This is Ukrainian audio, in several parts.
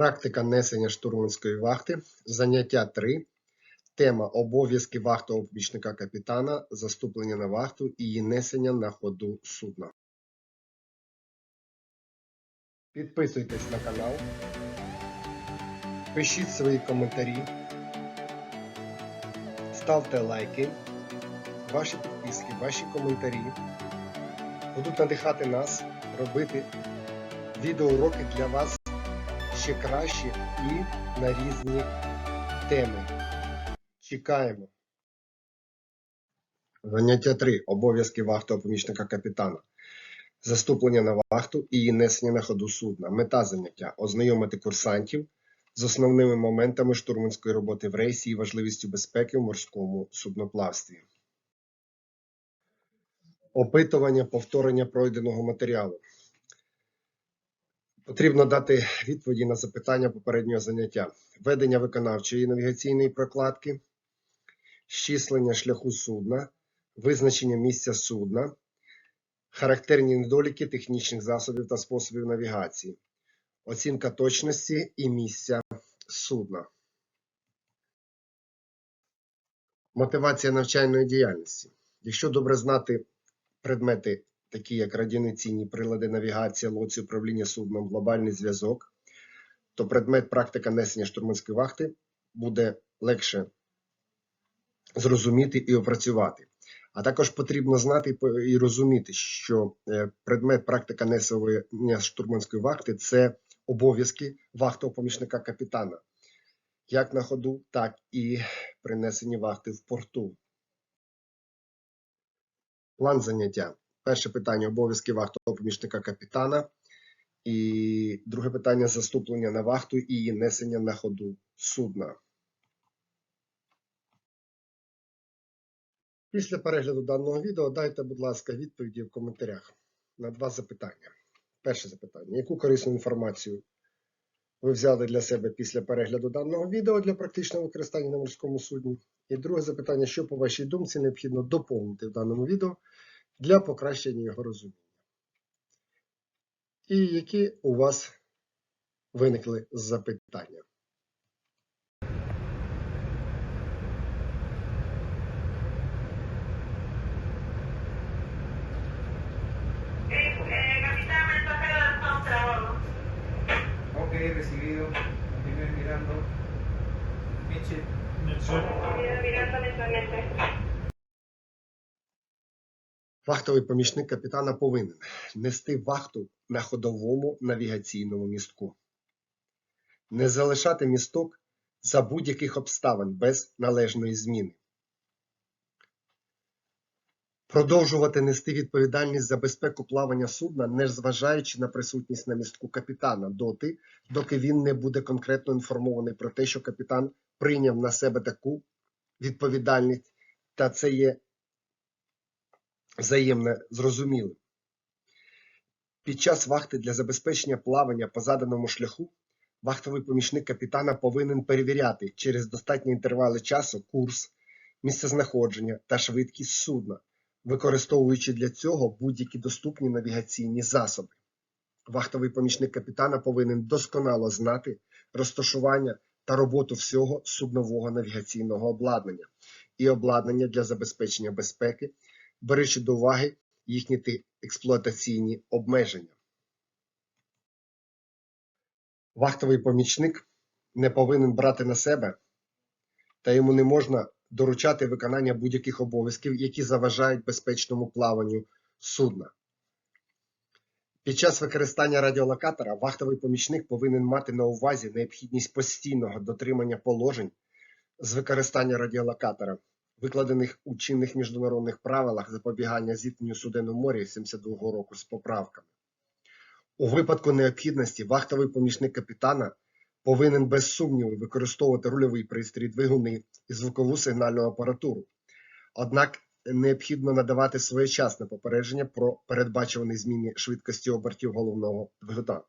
Практика несення штурманської вахти. Заняття 3. Тема обов'язки вахтового помічника капітана, заступлення на вахту і її несення на ходу судна. Підписуйтесь на канал. Пишіть свої коментарі. Ставте лайки. Ваші підписки, ваші коментарі будуть надихати нас робити відеоуроки для вас ще краще і на різні теми. Чекаємо. Заняття 3. Обов'язки вахтового помічника капітана. Заступлення на вахту і несення на ходу судна. Мета заняття ознайомити курсантів з основними моментами штурманської роботи в рейсі і важливістю безпеки в морському судноплавстві. Опитування повторення пройденого матеріалу. Потрібно дати відповіді на запитання попереднього заняття. Ведення виконавчої навігаційної прокладки, щислення шляху судна, визначення місця судна, характерні недоліки технічних засобів та способів навігації, оцінка точності і місця судна. Мотивація навчальної діяльності. Якщо добре знати предмети, такі як радіонаційні прилади, навігація, лоці, управління судном, глобальний зв'язок, то предмет практика несення штурманської вахти буде легше зрозуміти і опрацювати. А також потрібно знати і розуміти, що е, предмет практика несення штурманської вахти це обов'язки вахтового помічника капітана, як на ходу, так і при несенні вахти в порту. План заняття. Перше питання обов'язки вахтового помічника капітана. І друге питання заступлення на вахту і несення на ходу судна. Після перегляду даного відео дайте, будь ласка, відповіді в коментарях на два запитання. Перше запитання. Яку корисну інформацію ви взяли для себе після перегляду даного відео для практичного використання на морському судні? І друге запитання, що по вашій думці необхідно доповнити в даному відео для покращення його розуміння? І які у вас виникли запитання? Eh. Ok, recibido. Continúe mirando. Mitchell. Mira, mirando lentamente. Вахтовий помічник капітана повинен нести вахту на ходовому навігаційному містку, не залишати місток за будь-яких обставин без належної зміни, продовжувати нести відповідальність за безпеку плавання судна, не зважаючи на присутність на містку капітана доти, доки він не буде конкретно інформований про те, що капітан прийняв на себе таку відповідальність, та це є взаємне зрозумілим. Під час вахти для забезпечення плавання по заданому шляху вахтовий помічник капітана повинен перевіряти через достатні інтервали часу курс, місцезнаходження та швидкість судна, використовуючи для цього будь-які доступні навігаційні засоби. Вахтовий помічник капітана повинен досконало знати розташування та роботу всього суднового навігаційного обладнання і обладнання для забезпечення безпеки, беручи до уваги їхні експлуатаційні обмеження. Вахтовий помічник не повинен брати на себе та йому не можна доручати виконання будь-яких обов'язків, які заважають безпечному плаванню судна. Під час використання радіолокатора вахтовий помічник повинен мати на увазі необхідність постійного дотримання положень з використання радіолокатора, викладених у чинних міжнародних правилах запобігання зіткненню суден у морі 72-го року з поправками. У випадку необхідності вахтовий помічник капітана повинен без сумніву використовувати рульовий пристрій, двигуни і звукову сигнальну апаратуру. Однак необхідно надавати своєчасне попередження про передбачувані зміни швидкості обертів головного двигуна.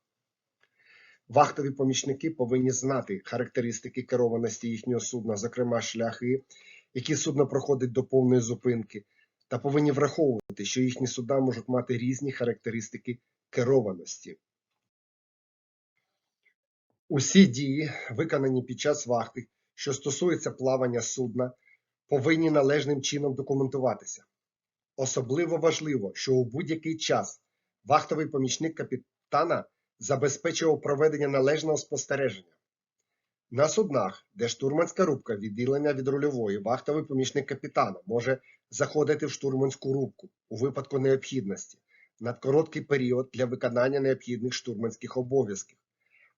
Вахтові помічники повинні знати характеристики керованості їхнього судна, зокрема шляхи, які судно проходить до повної зупинки, та повинні враховувати, що їхні суда можуть мати різні характеристики керованості. Усі дії, виконані під час вахти, що стосуються плавання судна, повинні належним чином документуватися. Особливо важливо, що у будь-який час вахтовий помічник капітана забезпечував проведення належного спостереження. На суднах, де штурманська рубка відділення від рульової, вахтовий помічник капітана може заходити в штурманську рубку у випадку необхідності на короткий період для виконання необхідних штурманських обов'язків.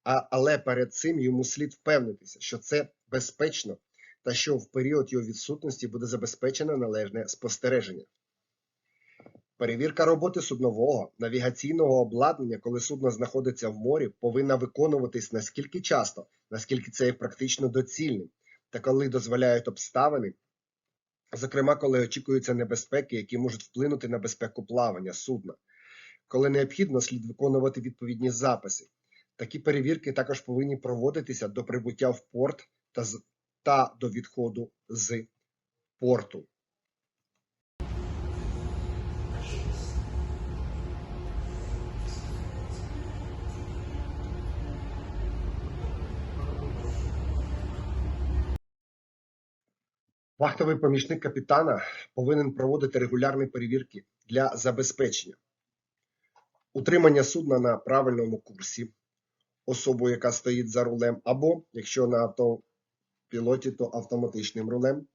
Але перед цим йому слід впевнитися, що це безпечно та що в період його відсутності буде забезпечено належне спостереження. Перевірка роботи суднового навігаційного обладнання, коли судно знаходиться в морі, повинна виконуватись наскільки часто, наскільки це є практично доцільним, та коли дозволяють обставини, зокрема, коли очікуються небезпеки, які можуть вплинути на безпеку плавання судна. Коли необхідно, слід виконувати відповідні записи. Такі перевірки також повинні проводитися до прибуття в порт та, та до відходу з порту. Вахтовий помічник капітана повинен проводити регулярні перевірки для забезпечення утримання судна на правильному курсі, особу, яка стоїть за рулем, або, якщо на автопілоті, то автоматичним рулем,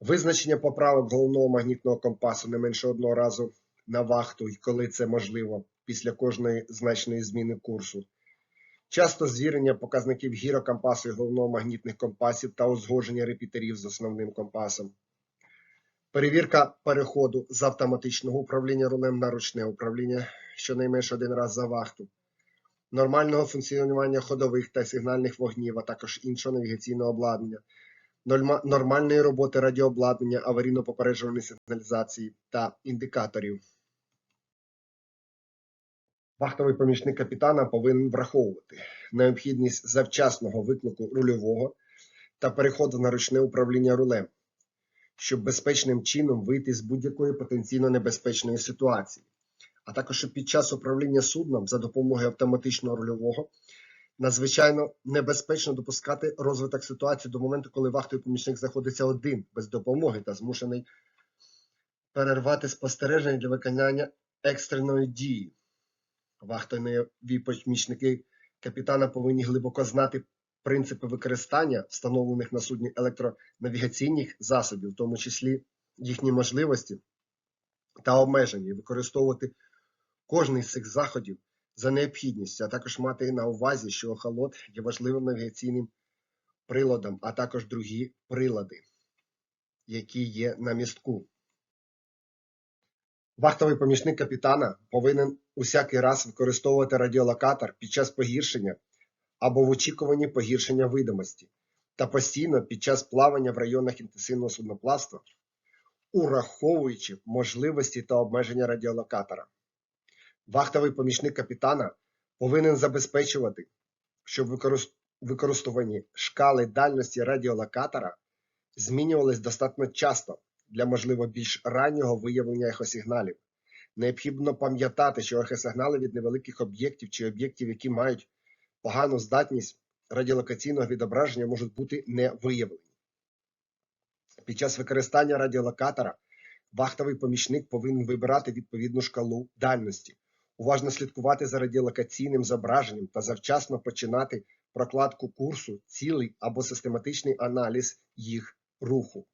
визначення поправок головного магнітного компасу не менше одного разу на вахту, і коли це можливо, після кожної значної зміни курсу. Часто звірення показників гірокомпасу і головного магнітних компасів та узгодження репітерів з основним компасом. Перевірка переходу з автоматичного управління рулем на ручне управління щонайменше один раз за вахту. Нормального функціонування ходових та сигнальних вогнів, а також іншого навігаційного обладнання. Нормальної роботи радіообладнання, аварійно-попереджувальної сигналізації та індикаторів. Вахтовий помічник капітана повинен враховувати необхідність завчасного виклику рульового та переходу на ручне управління рулем, щоб безпечним чином вийти з будь-якої потенційно небезпечної ситуації, а також щоб під час управління судном за допомогою автоматичного рульового надзвичайно небезпечно допускати розвиток ситуації до моменту, коли вахтовий помічник знаходиться один без допомоги та змушений перервати спостереження для виконання екстреної дії. Вахтові помічники капітана повинні глибоко знати принципи використання встановлених на судні електронавігаційних засобів, в тому числі їхні можливості та обмеження, використовувати кожний з цих заходів за необхідністю, а також мати на увазі, що охолод є важливим навігаційним приладом, а також другі прилади, які є на містку. Вахтовий помічник капітана повинен усякий раз використовувати радіолокатор під час погіршення або в очікуванні погіршення видимості та постійно під час плавання в районах інтенсивного судноплавства, ураховуючи можливості та обмеження радіолокатора. Вахтовий помічник капітана повинен забезпечувати, щоб використ- використовані шкали дальності радіолокатора змінювались достатньо часто для можливо більш раннього виявлення ехосигналів. Необхідно пам'ятати, що ехосигнали від невеликих об'єктів чи об'єктів, які мають погану здатність радіолокаційного відображення, можуть бути не виявлені. Під час використання радіолокатора вахтовий помічник повинен вибирати відповідну шкалу дальності, уважно слідкувати за радіолокаційним зображенням та завчасно починати прокладку курсу, цілий або систематичний аналіз їх руху.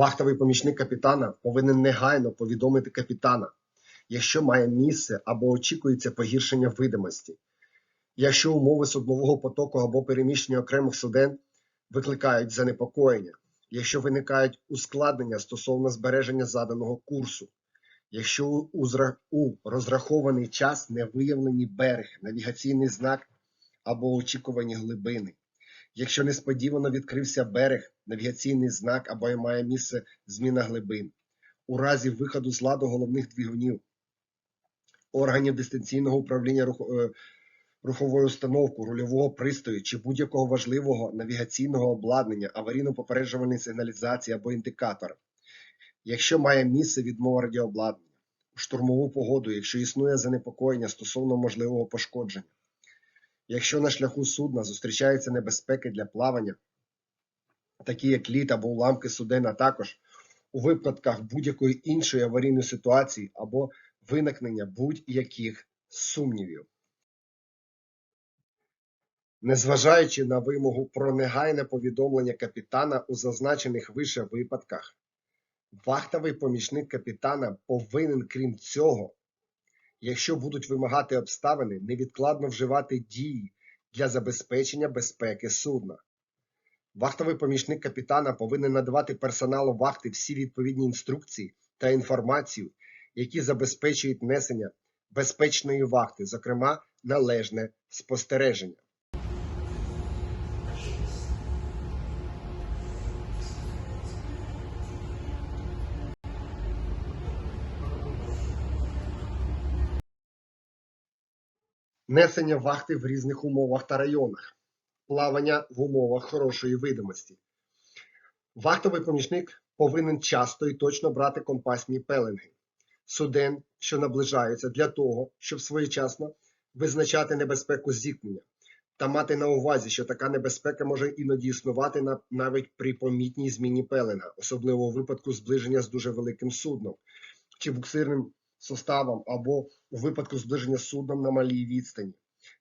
Вахтовий помічник капітана повинен негайно повідомити капітана, якщо має місце або очікується погіршення видимості, якщо умови суднового потоку або переміщення окремих суден викликають занепокоєння, якщо виникають ускладнення стосовно збереження заданого курсу, якщо у, розрахований час не виявлені берег, навігаційний знак або очікувані глибини. Якщо несподівано відкрився берег, навігаційний знак або має місце зміна глибин, у разі виходу з ладу головних двигунів, органів дистанційного управління рух- е, руховою установкою, рульового пристрою чи будь-якого важливого навігаційного обладнання, аварійно-попереджувальної сигналізації або індикатора. Якщо має місце відмова радіообладнання, штурмову погоду, якщо існує занепокоєння стосовно можливого пошкодження, якщо на шляху судна зустрічаються небезпеки для плавання, такі як лід або уламки суден, а також у випадках будь-якої іншої аварійної ситуації або виникнення будь-яких сумнівів. Незважаючи на вимогу про негайне повідомлення капітана у зазначених вище випадках, вахтовий помічник капітана повинен, крім цього, якщо будуть вимагати обставини, невідкладно вживати дії для забезпечення безпеки судна. Вахтовий помічник капітана повинен надавати персоналу вахти всі відповідні інструкції та інформацію, які забезпечують несення безпечної вахти, зокрема належне спостереження. Несення вахти в різних умовах та районах, плавання в умовах хорошої видимості. Вахтовий помічник повинен часто і точно брати компасні пеленги суден, що наближаються, для того, щоб своєчасно визначати небезпеку зіткнення та мати на увазі, що така небезпека може іноді існувати на- навіть при помітній зміні пеленга, особливо у випадку зближення з дуже великим судном чи буксирним составом або у випадку зближення судном на малій відстані.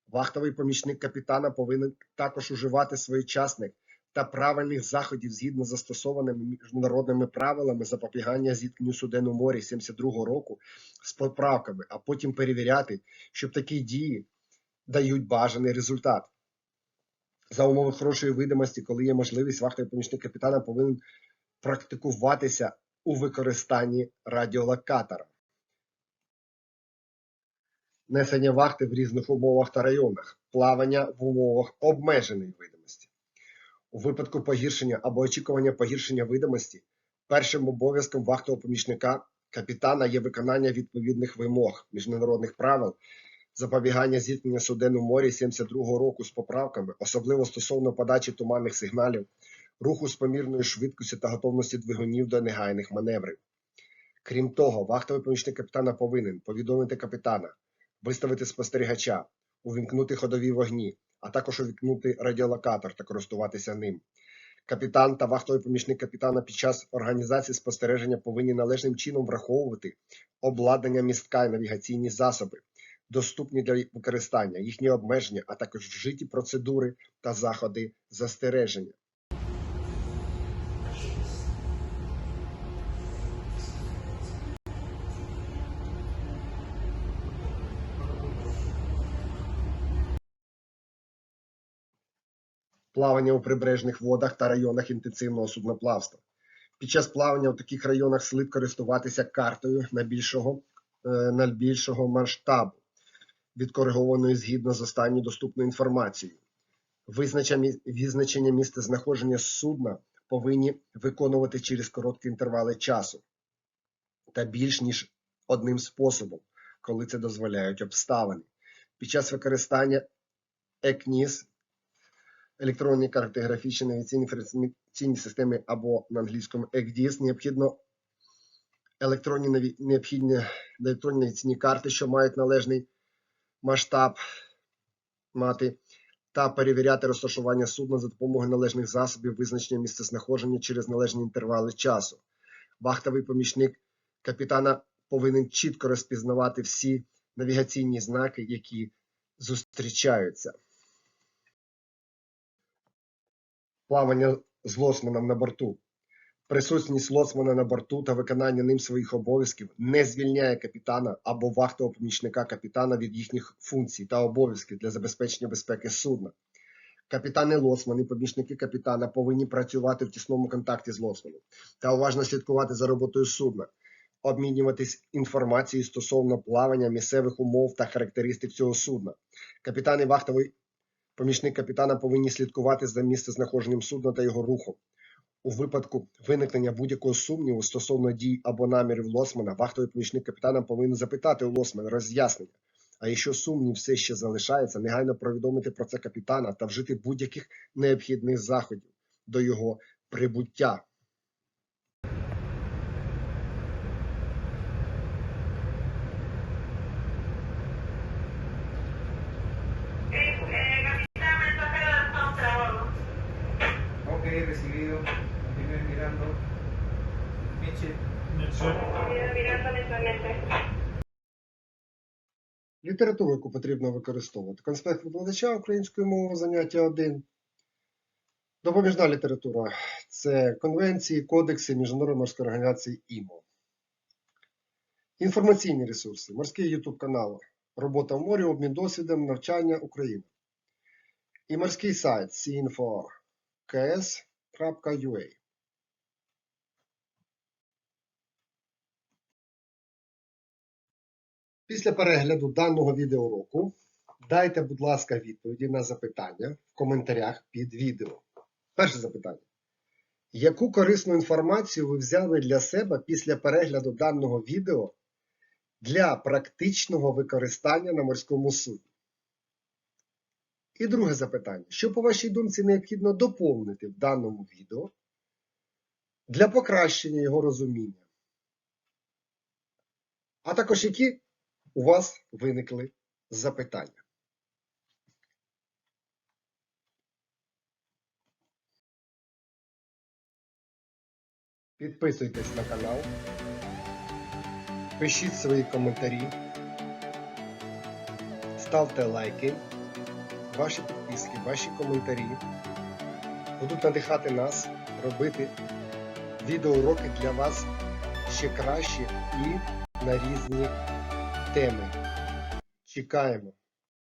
Вахтовий помічник капітана повинен також уживати своєчасних та правильних заходів згідно застосованими міжнародними правилами запобігання зіткненню суден у морі 72-го року з поправками, а потім перевіряти, щоб такі дії дають бажаний результат. За умови хорошої видимості, коли є можливість, вахтовий помічник капітана повинен практикуватися у використанні радіолокатора. Несення вахти в різних умовах та районах, плавання в умовах обмеженої видимості. У випадку погіршення або очікування погіршення видимості, першим обов'язком вахтового помічника капітана є виконання відповідних вимог міжнародних правил запобігання зіткнення суден у морі 72-го року з поправками, особливо стосовно подачі туманних сигналів, руху з помірною швидкістю та готовності двигунів до негайних маневрів. Крім того, вахтовий помічник капітана повинен повідомити капітана, виставити спостерігача, увімкнути ходові вогні, а також увімкнути радіолокатор та користуватися ним. Капітан та вахтовий помічник капітана під час організації спостереження повинні належним чином враховувати обладнання містка і навігаційні засоби, доступні для використання, їхні обмеження, а також вжиті процедури та заходи застереження. Плавання у прибережних водах та районах інтенсивного судноплавства. Під час плавання у таких районах слід користуватися картою на більшого, е, масштабу, відкоригованою згідно з останньою доступною інформацією. Визначення місця знаходження судна повинні виконувати через короткі інтервали часу та більш ніж одним способом, коли це дозволяють обставини. Під час використання ЕКНІС електронні картографічні навігаційні інформаційні системи або на англійському ECDIS необхідно електронні необхідні електронні навігаційні карти, що мають належний масштаб мати, та перевіряти розташування судна за допомогою належних засобів визначення місцезнаходження через належні інтервали часу. Вахтовий помічник капітана повинен чітко розпізнавати всі навігаційні знаки, які зустрічаються. Плавання з лоцманом на борту. Присутність лоцмана на борту та виконання ним своїх обов'язків не звільняє капітана або вахтового помічника капітана від їхніх функцій та обов'язків для забезпечення безпеки судна. Капітани лоцман і помічники капітана повинні працювати в тісному контакті з лоцманом та уважно слідкувати за роботою судна, обмінюватись інформацією стосовно плавання, місцевих умов та характеристик цього судна. Капітан і вахтовий Помічник капітана повинні слідкувати за місцезнаходженням судна та його рухом. У випадку виникнення будь-якого сумніву стосовно дій або намірів лосмана, вахтовий помічник капітана повинен запитати у лосмана роз'яснення. А якщо сумнів все ще залишається, негайно повідомити про це капітана та вжити будь-яких необхідних заходів до його прибуття. Літературу, яку потрібно використовувати. Конспект викладача української мови, заняття 1. Допоміжна література це конвенції, кодекси Міжнародної морської організації ІМО. Інформаційні ресурси, морський YouTube канал, робота в морі, обмін досвідом, навчання Україна. І морський сайт cinfo.ks.ua. Після перегляду даного відеоуроку дайте, будь ласка, відповіді на запитання в коментарях під відео. Перше запитання. Яку корисну інформацію ви взяли для себе після перегляду даного відео для практичного використання на морському судні? І друге запитання. Що, по вашій думці, необхідно доповнити в даному відео для покращення його розуміння? А також які у вас виникли запитання. Підписуйтесь на канал, пишіть свої коментарі, ставте лайки. Ваші підписки, ваші коментарі будуть надихати нас робити відеоуроки для вас ще краще і на різні теми. Чекаємо.